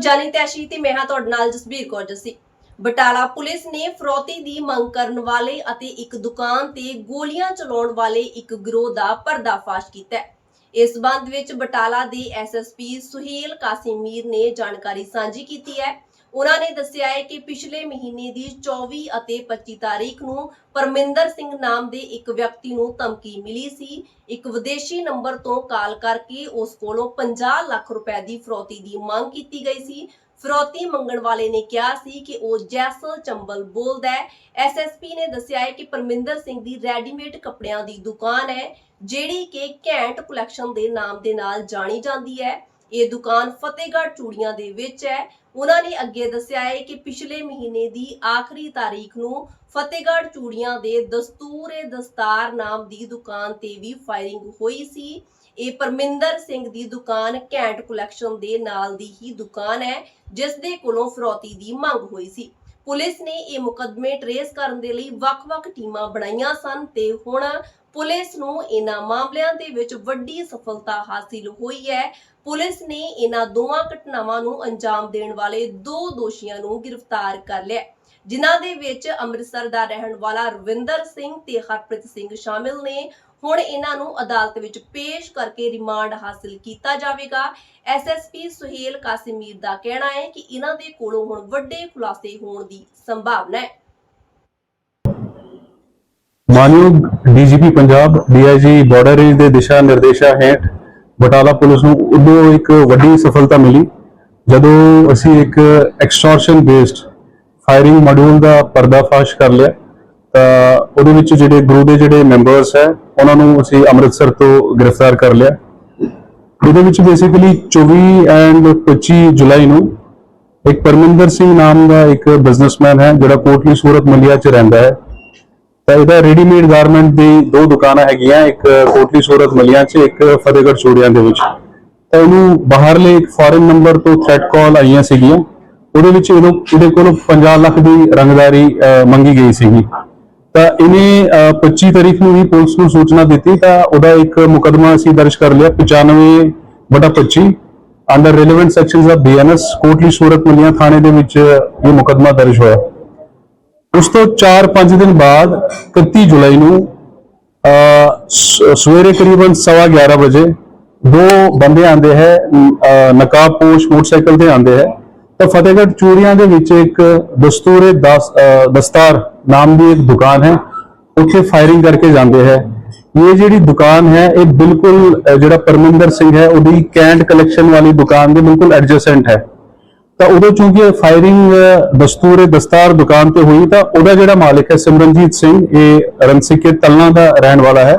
ਜਾਨੀ ਤੈਸ਼ੀ ਤੇ ਮੈਂ ਹਾਂ ਤੁਹਾਡੇ ਨਾਲ ਜਸਬੀਰ ਕੌਰ ਜੱਸੀ। ਬਟਾਲਾ ਪੁਲਿਸ ਨੇ ਫਰੋਤੀ ਦੀ ਮੰਗ ਕਰਨ ਵਾਲੇ ਅਤੇ ਇੱਕ ਦੁਕਾਨ ਤੇ ਗੋਲੀਆਂ ਚਲਾਉਣ ਵਾਲੇ ਇੱਕ ਗਿਰੋਹ ਦਾ ਪਰਦਾਫਾਸ਼ ਕੀਤਾ ਹੈ। ਇਸ ਸੰਬੰਧ ਵਿੱਚ ਬਟਾਲਾ ਦੇ ਐਸਐਸਪੀ ਸੁਹੇਲ ਕਾਸਿਮੀਰ ਨੇ ਜਾਣਕਾਰੀ ਸਾਂਝੀ ਕੀਤੀ ਹੈ। ਉਹਨਾਂ ਨੇ ਦੱਸਿਆ ਹੈ ਕਿ ਪਿਛਲੇ ਮਹੀਨੇ ਦੀ 24 ਅਤੇ 25 ਤਾਰੀਖ ਨੂੰ ਪਰਮਿੰਦਰ ਸਿੰਘ ਨਾਮ ਦੇ ਇੱਕ ਵਿਅਕਤੀ ਨੂੰ ਧਮਕੀ ਮਿਲੀ ਸੀ। ਇੱਕ ਵਿਦੇਸ਼ੀ ਨੰਬਰ ਤੋਂ ਕਾਲ ਕਰਕੇ ਉਸ ਕੋਲੋਂ 50 ਲੱਖ ਰੁਪਏ ਦੀ ਫਰੋਤੀ ਦੀ ਮੰਗ ਕੀਤੀ ਗਈ ਸੀ। ਫਰੋਤੀ ਮੰਗਣ ਵਾਲੇ ਨੇ ਕਿਹਾ ਸੀ ਕਿ ਉਹ ਜੈਸਲ ਚੰਬਲ ਬੋਲਦਾ ਹੈ। ਐਸਐਸਪੀ ਨੇ ਦੱਸਿਆ ਹੈ ਕਿ ਪਰਮਿੰਦਰ ਸਿੰਘ ਦੀ ਰੈਡੀਮੇਡ ਕੱਪੜਿਆਂ ਦੀ ਦੁਕਾਨ ਹੈ, ਜਿਹੜੀ ਕਿ ਘੈਂਟ ਕਲੈਕਸ਼ਨ ਦੇ ਨਾਮ ਦੇ ਨਾਲ ਜਾਣੀ ਜਾਂਦੀ ਹੈ। ਇਹ ਦੁਕਾਨ ਫਤਿਹਗੜ੍ਹ ਚੂੜੀਆਂ ਦੇ ਵਿੱਚ ਹੈ। ਉਹਨਾਂ ਨੇ ਅੱਗੇ ਦੱਸਿਆ ਹੈ ਕਿ ਪਿਛਲੇ ਮਹੀਨੇ ਦੀ ਆਖਰੀ ਤਾਰੀਖ ਨੂੰ ਫਤਿਹਗੜ੍ਹ ਚੂੜੀਆਂ ਦੇ ਦਸਤੂਰੇ ਦਸਤਾਰ ਨਾਮ ਦੀ ਦੁਕਾਨ ਤੇ ਵੀ ਫਾਇਰਿੰਗ ਹੋਈ ਸੀ। ਇਹ ਪਰਮਿੰਦਰ ਸਿੰਘ ਦੀ ਦੁਕਾਨ ਘੈਂਟ ਕਲੈਕਸ਼ਨ ਦੇ ਨਾਲ ਦੀ ਹੀ ਦੁਕਾਨ ਹੈ, ਜਿਸ ਦੇ ਕੋਲੋਂ ਫਰੋਤੀ ਦੀ ਮੰਗ ਹੋਈ ਸੀ। ਪੁਲਿਸ ਨੇ ਇਹ ਮੁਕੱਦਮੇ ਟਰੇਸ ਕਰਨ ਦੇ ਲਈ ਵੱਖ-ਵੱਖ ਟੀਮਾਂ ਬਣਾਈਆਂ ਸਨ ਤੇ ਹੁਣ ਪੁਲਿਸ ਨੂੰ ਇਹਨਾਂ ਮਾਮਲਿਆਂ ਦੇ ਵਿੱਚ ਵੱਡੀ ਸਫਲਤਾ ਹਾਸਿਲ ਹੋਈ ਹੈ। ਪੁਲਿਸ ਨੇ ਇਹਨਾਂ ਦੋਵਾਂ ਘਟਨਾਵਾਂ ਨੂੰ ਅੰਜਾਮ ਦੇਣ ਵਾਲੇ ਦੋ ਦੋਸ਼ੀਆਂ ਨੂੰ ਗ੍ਰਿਫਤਾਰ ਕਰ ਲਿਆ ਜਿਨ੍ਹਾਂ ਦੇ ਵਿੱਚ ਅੰਮ੍ਰਿਤਸਰ ਦਾ ਰਹਿਣ ਵਾਲਾ ਰਵਿੰਦਰ ਸਿੰਘ ਤੇ ਹਰਪ੍ਰੀਤ ਸਿੰਘ ਸ਼ਾਮਿਲ ਨੇ। ਹੁਣ ਇਹਨਾਂ ਨੂੰ ਅਦਾਲਤ ਵਿੱਚ ਪੇਸ਼ ਕਰਕੇ ਰਿਮਾਂਡ ਹਾਸਲ ਕੀਤਾ ਜਾਵੇਗਾ। ਐਸਐਸਪੀ ਸੁਹੇਲ ਕਾਸਿਮੀਰ ਦਾ ਕਹਿਣਾ ਹੈ ਕਿ ਇਹਨਾਂ ਦੇ ਕੋਲੋਂ ਹੁਣ ਵੱਡੇ ਖੁਲਾਸੇ ਹੋਣ ਦੀ ਸੰਭਾਵਨਾ ਹੈ। ਮਾਨਯੋਗ DGP Punjab, DIG border range ਦੇ ਦਿਸ਼ਾ ਨਿਰਦੇਸ਼ਾਂ ਹੇਠ ਬਟਾਲਾ ਪੁਲਿਸ ਨੂੰ ਉਦੋਂ ਇੱਕ ਵੱਡੀ ਸਫਲਤਾ ਮਿਲੀ, ਜਦੋਂ ਅਸੀਂ ਇੱਕ ਐਕਸਟੋਰਸ਼ਨ ਬੇਸਡ ਫਾਇਰਿੰਗ ਮੋਡਿਊਲ ਦਾ ਪਰਦਾਫਾਸ਼ ਕਰ ਲਿਆ। ਤਾਂ ਉਹਦੇ ਵਿੱਚ ਜਿਹੜੇ ਗਰੁੱਪ ਦੇ ਜਿਹੜੇ ਮੈਂਬਰਸ ਹੈ, ਉਹਨਾਂ ਨੂੰ ਅਸੀਂ ਅੰਮ੍ਰਿਤਸਰ ਤੋਂ ਗ੍ਰਿਫਤਾਰ ਕਰ ਲਿਆ। ਇਹਦੇ ਵਿੱਚ ਬੇਸਿਕਲੀ 24 ਐਂਡ 25 ਜੁਲਾਈ ਨੂੰ ਇੱਕ ਪਰਮਿੰਦਰ ਸਿੰਘ ਨਾਮ ਦਾ ਇੱਕ ਬਿਜ਼ਨਸਮੈਨ ਹੈ, ਜਿਹੜਾ ਕੋਟਲੀ ਸੂਰਤ ਮਲੀਆ 'ਚ ਰਹਿੰਦਾ ਹੈ। ਤਾਂ ਇਹਦਾ ਰੈਡੀਮੇਡ ਗਾਰਮੈਂਟ ਦੀ ਦੋ ਦੁਕਾਨਾਂ ਹੈਗੀਆਂ ਇੱਕ ਕੋਟਲੀ ਸੂਰਤ ਮਲੀਆਂ 'ਚ ਇੱਕ ਫਤਿਹਗੜ੍ਹ ਚੂੜੀਆਂ ਦੇ ਵਿੱਚ। ਤਾਂ ਇਹਨੂੰ ਬਾਹਰਲੇ ਇੱਕ ਫੋਰਨ ਨੰਬਰ ਤੋਂ ਥ੍ਰੈਟ ਕਾਲ ਆਈਆਂ ਸੀਗੀਆਂ। ਉਹਦੇ ਵਿੱਚ ਇਹਨੂੰ ਇਹਦੇ ਕੋਲੋਂ 50 ਲੱਖ ਦੀ ਰੰਗਦਾਰੀ ਮੰਗੀ ਗਈ ਸੀਗੀ। ਤਾਂ ਇਹਨੇ ਅਹ, 25 ਤਾਰੀਖ ਨੂੰ ਹੀ ਪੁਲਿਸ ਨੂੰ ਸੂਚਨਾ ਦਿੱਤੀ ਤਾਂ ਉਹਦਾ ਇੱਕ ਮੁਕਦਮਾ ਅਸੀਂ ਦਰਜ ਕਰ ਲਿਆ 95 ਬਟਾ 25 under relevant sections of BNS Kotli Surat Malhian ਥਾਣੇ ਦੇ ਵਿੱਚ ਇਹ ਮੁਕਦਮਾ ਦਰਜ ਹੋਇਆ। ਉਸ ਤੋਂ 4-5 ਦਿਨ ਬਾਅਦ 31 ਜੁਲਾਈ ਨੂੰ ਸਵੇਰੇ ਕਰੀਬਨ 11:30 ਵਜੇ ਦੋ ਬੰਦੇ ਆਂਦੇ ਹੈ ਅਹ, ਨਕਾਬਪੋਸ਼ ਮੋਟਰਸਾਈਕਲ ਤੇ ਆਂਦੇ ਹੈ। ਤਾਂ ਫਤਿਹਗੜ੍ਹ ਚੂੜੀਆਂ ਦੇ ਵਿੱਚ ਇੱਕ ਦਸਤੂਰੇ ਦਸ ਦਸਤਾਰ ਨਾਮ ਦੀ ਇੱਕ ਦੁਕਾਨ ਹੈ ਉੱਥੇ ਫਾਇਰਿੰਗ ਕਰਕੇ ਜਾਂਦੇ ਹੈ। ਇਹ ਜਿਹੜੀ ਦੁਕਾਨ ਹੈ ਇਹ ਬਿਲਕੁਲ ਜਿਹੜਾ ਪਰਮਿੰਦਰ ਸਿੰਘ ਹੈ ਉਹਦੀ ਕੈਂਟ ਕਲੈਕਸ਼ਨ ਵਾਲੀ ਦੁਕਾਨ ਦੇ ਬਿਲਕੁਲ ਐਡਜਸੈਂਟ ਹੈ। ਤਾਂ ਉਦੋਂ ਚੂੰਕਿ ਫਾਇਰਿੰਗ ਦਸਤੂਰੇ ਦਸਤਾਰ ਦੁਕਾਨ ਤੇ ਹੋਈ, ਤਾਂ ਉਹਦਾ ਜਿਹੜਾ ਮਾਲਕ ਹੈ ਸਿਮਰਨਜੀਤ ਸਿੰਘ, ਇਹ ਰਣਸਿੱਕੇ ਤਲਨਾ ਦਾ ਰਹਿਣ ਵਾਲਾ ਹੈ।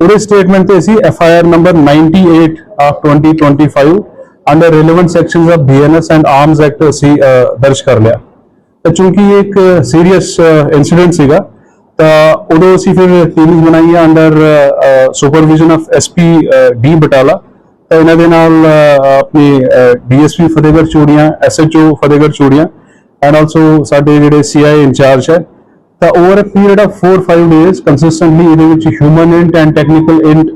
ਉਹਦੇ ਸਟੇਟਮੈਂਟ ਤੇ ਅਸੀਂ F I R number 98 of 2025 under relevant sections of BNS and arms act ਅਸੀਂ ਦਰਜ ਕਰ ਲਿਆ। ਤਾਂ ਚੂੰਕਿ ਇਹ ਇੱਕ ਸੀਰੀਅਸ ਇਨਸੀਡੈਂਟ ਸੀਗਾ, ਤਾਂ ਉਦੋਂ ਅਸੀਂ ਫਿਰ ਟੀਮਸ ਬਣਾਈਆਂ under supervision of SP D Batala. ਤਾਂ ਇਹਨਾਂ ਦੇ ਨਾਲ ਅਹ, ਆਪਣੀ DSP Fatehgarh Churian SHO Fatehgarh Churian and also ਸਾਡੇ ਜਿਹੜੇ ਸੀਆਈ ਇੰਚਾਰਜ ਹੈ ਤਾਂ over uh period of 4-5 days consistently ਇਹਦੇ ਵਿੱਚ human int and technical int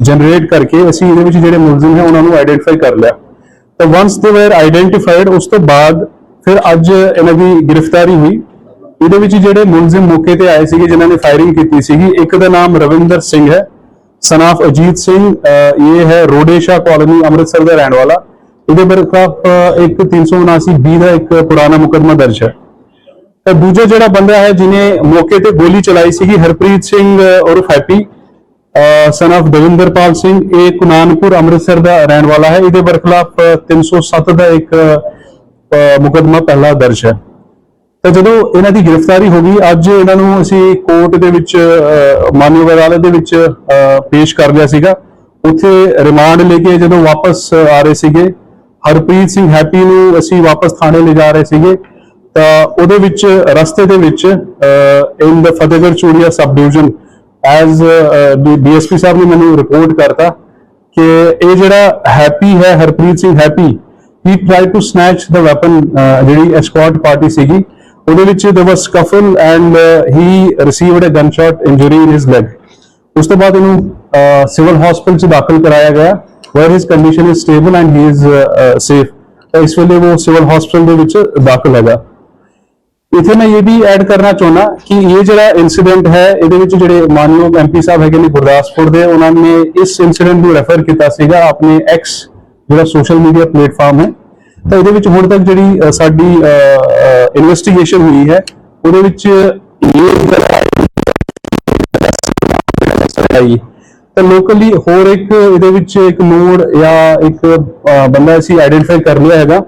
generate ਕਰਕੇ ਅਸੀਂ ਇਹਦੇ ਵਿੱਚ ਜਿਹੜੇ ਮੁਲਜ਼ਮ ਹੈ ਉਹਨਾਂ ਨੂੰ ਆਈਡੈਂਟੀਫਾਈ ਕਰ ਲਿਆ। ਤਾਂ ਵਾਂਸ ਦੇ ਵਰ ਆਈਡੈਂਟੀਫਾਈਡ ਉਸ ਤੋਂ ਬਾਅਦ ਫਿਰ ਅੱਜ ਇਹਨਾਂ ਦੀ ਗ੍ਰਿਫਤਾਰੀ ਹੋਈ। ਇਹਦੇ ਵਿੱਚ ਜਿਹੜੇ ਮੁਲਜ਼ਮ ਮੌਕੇ ਤੇ ਆਏ ਸੀਗੇ ਜਿਨ੍ਹਾਂ ਨੇ ਫਾਇਰਿੰਗ ਕੀਤੀ ਸੀਗੀ ਇੱਕ ਦਾ ਨਾਮ ਰਵਿੰਦਰ ਸਿੰਘ ਹੈ। ਸਨ ਆਫ ਅਜੀਤ ਸਿੰਘ ਇਹ ਹੈ ਰੋਡੇਸ਼ਾ ਕਾਲੋਨੀ ਅੰਮ੍ਰਿਤਸਰ ਦਾ ਰਹਿਣ ਵਾਲਾ। ਇਹਦੇ ਬਰਖਲਾਫ਼ ਇੱਕ 379 ਬੀ ਦਾ ਇੱਕ ਪੁਰਾਣਾ ਮੁਕੱਦਮਾ ਦਰਜ ਹੈ। ਤਾਂ ਦੂਜਾ ਜਿਹੜਾ ਬੰਦਾ ਹੈ ਜਿਨੇ ਮੌਕੇ ਤੇ ਗੋਲੀ ਚਲਾਈ ਸੀਗੀ ਹਰਪ੍ਰੀਤ ਸਿੰਘ ਅਹ, ਉਰਫ Happy son of Davinderpal Singh ਇਹ ਕੁਨਾਨਪੁਰ ਅੰਮ੍ਰਿਤਸਰ ਦਾ ਰਹਿਣ ਵਾਲਾ ਹੈ। ਇਹਦੇ ਬਰਖਲਾਫ 307 ਦਾ ਇੱਕ ਅਹ, ਮੁਕੱਦਮਾ ਪਹਿਲਾ ਦਰਜ ਹੈ। ਤਾਂ ਜਦੋਂ ਇਹਨਾਂ ਦੀ ਗ੍ਰਿਫਤਾਰੀ ਹੋ ਗਈ, ਅੱਜ ਇਹਨਾਂ ਨੂੰ ਅਸੀਂ ਕੋਰਟ ਦੇ ਵਿੱਚ ਮਾਨਯੋਗ ਅਦਾਲਤ ਦੇ ਵਿੱਚ ਪੇਸ਼ ਕਰ ਲਿਆ ਸੀਗਾ। ਉੱਥੇ ਰਿਮਾਂਡ ਲੈ ਕੇ ਜਦੋਂ ਵਾਪਸ ਆ ਰਹੇ ਸੀਗੇ, ਹਰਪ੍ਰੀਤ ਸਿੰਘ ਹੈਪੀ ਨੂੰ ਅਸੀਂ ਵਾਪਸ ਥਾਣੇ ਲੈ ਜਾ ਰਹੇ ਸੀਗੇ। ਤਾਂ ਉਹਦੇ ਵਿੱਚ, ਰਸਤੇ ਦੇ ਵਿੱਚ in the Fatehgarh Churian sub division as DSP ਸਾਹਿਬ ਨੇ ਮੈਨੂੰ ਰਿਪੋਰਟ ਕਰਤਾ ਕਿ ਇਹ ਜਿਹੜਾ ਹੈਪੀ ਹੈ, Harpreet Singh Happy he try to snatch the weapon ਜਿਹੜੀ ਐਸਕॉर्ट ਪਾਰਟੀ ਸੀਗੀ। ਉਹਦੇ ਵਿੱਚ there was scuffle and uh, he received a gunshot injury in his leg. ਉਸ ਤੋਂ ਬਾਅਦ ਇਹਨੂੰ ਸਿਵਲ ਹਸਪੀਟਲ ਚ ਦਾਖਲ ਕਰਾਇਆ ਗਿਆ where his condition is stable and he is uh, uh, safe. ਤਾਂ ਇਸ ਵੇਲੇ ਉਹ ਸਿਵਲ ਹਸਪੀਟਲ ਦੇ ਵਿੱਚ ਦਾਖਲ ਹੈਗਾ ਇਥੇ ਮੈਂ ਇਹ ਵੀ ਐਡ ਕਰਨਾ ਚਾਹੁੰਦਾ ਕਿ ਇਹ ਜਿਹੜਾ ਇਨਸੀਡੈਂਟ ਹੈ ਇਹਦੇ ਵਿੱਚ ਜਿਹੜੇ ਮਾਨਯੋਗ ਐਮਪੀ ਸਾਹਿਬ ਹੈਗੇ ਨੇ ਗੁਰਦਾਸਪੁਰ ਦੇ ਉਹਨਾਂ ਨੇ ਇਸ ਇਨਸੀਡੈਂਟ ਨੂੰ ਰੈਫਰ ਕੀਤਾ ਸੀਗਾ ਆਪਣੇ ਐਕਸ ਜਿਹੜਾ ਸੋਸ਼ਲ ਮੀਡੀਆ ਪਲੇਟਫਾਰਮ ਹੈ ਤਾਂ ਇਹਦੇ ਵਿੱਚ ਹੁਣ ਤੱਕ ਜਿਹੜੀ ਸਾਡੀ ਇਨਵੈਸਟੀਗੇਸ਼ਨ ਹੋਈ ਹੈ, ਉਹਦੇ ਵਿੱਚ ਇਹ ਤਾਂ ਲੋਕਲੀ ਹੋਰ ਇੱਕ ਇਹਦੇ ਵਿੱਚ ਇੱਕ ਨੋਡ ਜਾਂ ਇੱਕ ਬੰਦਾ ਅਸੀਂ ਆਈਡੈਂਟੀਫਾਈ ਕਰ ਲਿਆ ਹੈਗਾ,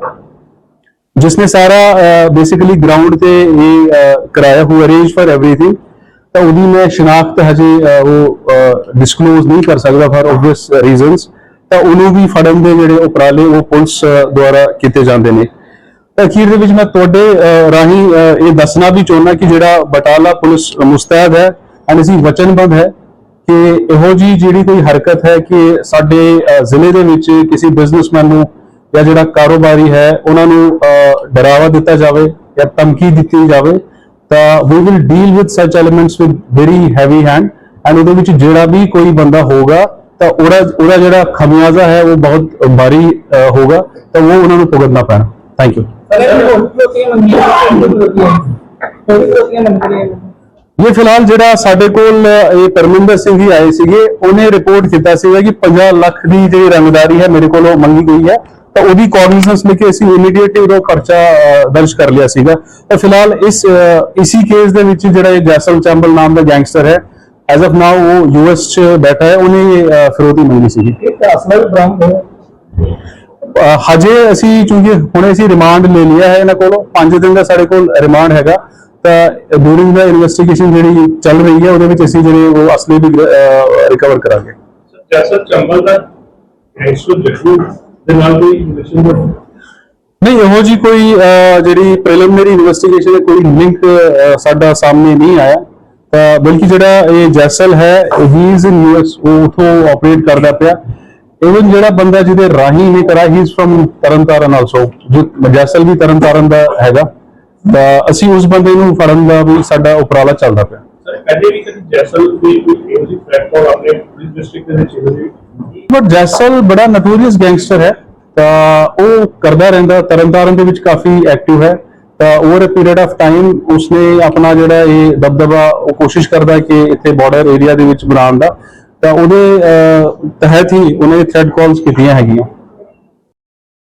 ਜਿਸਨੇ ਸਾਰਾ ਬੇਸਿਕਲੀ ਗਰਾਊਂਡ ਤੇ ਇਹ ਕਰਾਇਆ ਹੋ ਅਰੇਂਜ ਫਾਰ एवरीथिंग ਤਾਂ ਉਹਦੀ ਮੈਂ ਸ਼ਨਾਖਤ ਹਜੇ ਉਹ ਡਿਸਕਲੋਜ਼ ਨਹੀਂ ਕਰ ਸਕਦਾ ਫਾਰ ਆਬਵੀਅਸ ਰੀਜ਼ਨਸ ਤਾਂ ਉਹਨੂੰ ਵੀ ਫੜਨ ਦੇ ਜਿਹੜੇ ਉਪਰਾਲੇ ਉਹ ਪੁਲਿਸ ਦੁਆਰਾ ਕੀਤੇ ਜਾਂਦੇ ਨੇ। ਅਖੀਰ ਦੇ ਵਿੱਚ ਮੈਂ ਤੁਹਾਡੇ ਰਾਹੀਂ ਇਹ ਦੱਸਣਾ ਵੀ ਚਾਹੁੰਦਾ ਕਿ ਜਿਹੜਾ ਬਟਾਲਾ ਪੁਲਿਸ ਮੁਸਤੈਦ ਹੈ ਐਂਡ ਅਸੀਂ ਵਚਨਬੱਧ ਹੈ ਕਿ ਇਹੋ ਜੀ ਜਿਹੜੀ ਕੋਈ ਹਰਕਤ ਹੈ ਕਿ ਸਾਡੇ ਜ਼ਿਲ੍ਹੇ ਦੇ ਵਿੱਚ ਕਿਸੇ ਬਿਜ਼ਨਸਮੈਨ ਨੂੰ ਜਾਂ ਜਿਹੜਾ ਕਾਰੋਬਾਰੀ ਹੈ, ਉਹਨਾਂ ਨੂੰ ਡਰਾਵਾ ਦਿੱਤਾ ਜਾਵੇ ਜਾਂ ਧਮਕੀ ਦਿੱਤੀ ਜਾਵੇ, ਤਾਂ ਵੀ will deal with such elements with very heavy hand and ਉਹਦੇ ਵਿੱਚ ਜਿਹੜਾ ਵੀ ਕੋਈ ਬੰਦਾ ਹੋਗਾ ਤਾਂ ਉਹਦਾ ਉਹਦਾ ਜਿਹੜਾ ਖਮਿਆਜ਼ਾ ਹੈ ਉਹ ਬਹੁਤ ਭਾਰੀ ਅਹ, ਹੋਗਾ ਤਾਂ ਉਹ ਉਹਨਾਂ ਨੂੰ ਭੁਗਤਣਾ ਪੈਣਾ। ਥੈਂਕ ਯੂ ਇਹ ਫਿਲਹਾਲ ਜਿਹੜਾ ਸਾਡੇ ਕੋਲ ਅਹ, ਇਹ ਪਰਮਿੰਦਰ ਸਿੰਘ ਜੀ ਆਏ ਸੀਗੇ ਉਹਨੇ ਰਿਪੋਰਟ ਕੀਤਾ ਸੀਗਾ ਕਿ 50 ਲੱਖ ਦੀ ਜਿਹੜੀ ਰੰਗਦਾਰੀ ਹੈ ਮੇਰੇ ਕੋਲੋਂ ਮੰਗੀ ਗਈ ਹੈ। ਤਾਂ ਉਹਦੀ ਕੋਗਨੀਸੈਂਸ ਲੈ ਕੇ ਅਸੀਂ ਇਮੀਡੀਏਟਲੀ ਉਹਦਾ ਪਰਚਾ ਅਹ, ਦਰਜ ਕਰ ਲਿਆ ਸੀਗਾ। ਤਾਂ ਫਿਲਹਾਲ ਇਸ ਅਹ, ਇਸੀ ਕੇਸ ਦੇ ਵਿੱਚ ਜਿਹੜਾ ਇਹ ਜੈਸਲ ਚੰਬਲ ਨਾਮ ਦਾ ਗੈਂਗਸਟਰ ਹੈ ਐਜ਼ ਆਫ ਨਾਓ ਉਹ ਯੂਐਸ ਚ ਬੈਠਾ ਹੈ ਉਹਨੇ ਇਹ ਅਹ, ਫਿਰੌਤੀ ਮੰਗੀ ਸੀਗੀ ਅਹ ਹਜੇ ਅਸੀਂ ਚੂੰਕਿ ਹੁਣੇ ਅਸੀਂ ਰਿਮਾਂਡ ਲੈ ਲਿਆ ਹੈ ਇਹਨਾਂ ਕੋਲੋਂ 5 ਦਿਨ ਦਾ ਸਾਡੇ ਕੋਲ ਰਿਮਾਂਡ ਹੈਗਾ ਤਾਂ ਡੂਰਿੰਗ ਦਾ ਇਨਵੈਸਟੀਗੇਸ਼ਨ ਜਿਹੜੀ ਚੱਲ ਰਹੀ ਹੈ ਉਹਦੇ ਵਿੱਚ ਅਸੀਂ ਜਿਹੜੇ ਉਹ ਅਸਲੀ ਵੀ ਰਿਕਵਰ ਕਰਾਂਗੇ ਜੈਸਾ ਚੰਬਲ ਦਾ ਐਕਸੋ ਜਸ਼ੂ ਦੇ ਨਾਲ ਕੋਈ ਰਿਲੇਸ਼ਨ ਦਾ ਨਹੀਂ ਇਹੋ ਜੀ ਕੋਈ ਅਹ, ਜਿਹੜੀ ਪ੍ਰੀਲਿਮਿਨਰੀ ਇਨਵੈਸਟੀਗੇਸ਼ਨ ਹੈ ਕੋਈ ਲਿੰਕ ਸਾਡਾ ਸਾਹਮਣੇ ਨਹੀਂ ਆਇਆ ਤਾਂ ਬਲਕਿ ਜਿਹੜਾ ਇਹ ਜੈਸਲ ਹੈ ਹੀ ਇਜ਼ ਇਨ ਯੂਐਸ ਉਥੋਂ ਆਪਰੇਟ ਕਰਦਾ ਪਿਆ। ਇਵਨ ਜਿਹੜਾ ਬੰਦਾ ਜਿਹਦੇ ਰਾਹੀਂ ਇਹ ਕਰਾ he is from Tarn Taran also ਜੋ ਜੈਸਲ ਵੀ ਤਰਨਤਾਰਨ ਦਾ ਹੈਗਾ ਤਾਂ ਅਸੀਂ ਉਸ ਬੰਦੇ ਨੂੰ ਫੜਨ ਦਾ ਵੀ ਸਾਡਾ ਉਪਰਾਲਾ ਚੱਲਦਾ ਪਿਆ। ਸਰ ਕਦੇ ਵੀ ਕਦੇ ਜੈਸਲ ਦੀ ਕੋਈ ਇਹੋ ਜਿਹੀ ਪਲੇਟਫਾਰਮ ਆਪਣੇ ਪੁਲਿਸ ਡਿਸਟ੍ਰਿਕਟ ਦੇ ਵਿੱਚ ਇਹੋ ਜਿਹੀ ਬਟ ਜੈਸਲ ਬੜਾ ਨਟੋਰੀਅਸ ਗੈਂਗਸਟਰ ਹੈ ਤਾਂ ਉਹ ਕਰਦਾ ਰਹਿੰਦਾ। ਤਰਨਤਾਰਨ ਦੇ ਵਿੱਚ ਕਾਫੀ ਐਕਟਿਵ ਹੈ। ਤਾਂ over a period of time ਉਸਨੇ ਆਪਣਾ ਜਿਹੜਾ ਇਹ ਦਬਦਬਾ, ਉਹ ਕੋਸ਼ਿਸ਼ ਕਰਦਾ ਕਿ ਇੱਥੇ ਬਾਰਡਰ ਏਰੀਆ ਦੇ ਵਿੱਚ ਬਣਾਉਣ ਦਾ। ਤਾਂ ਉਹਦੇ ਤਹਿਤ ਹੀ ਉਹਨੇ ਥ੍ਰੈਡ ਕਾਲਸ ਕੀਤੀਆਂ ਹੈਗੀਆਂ।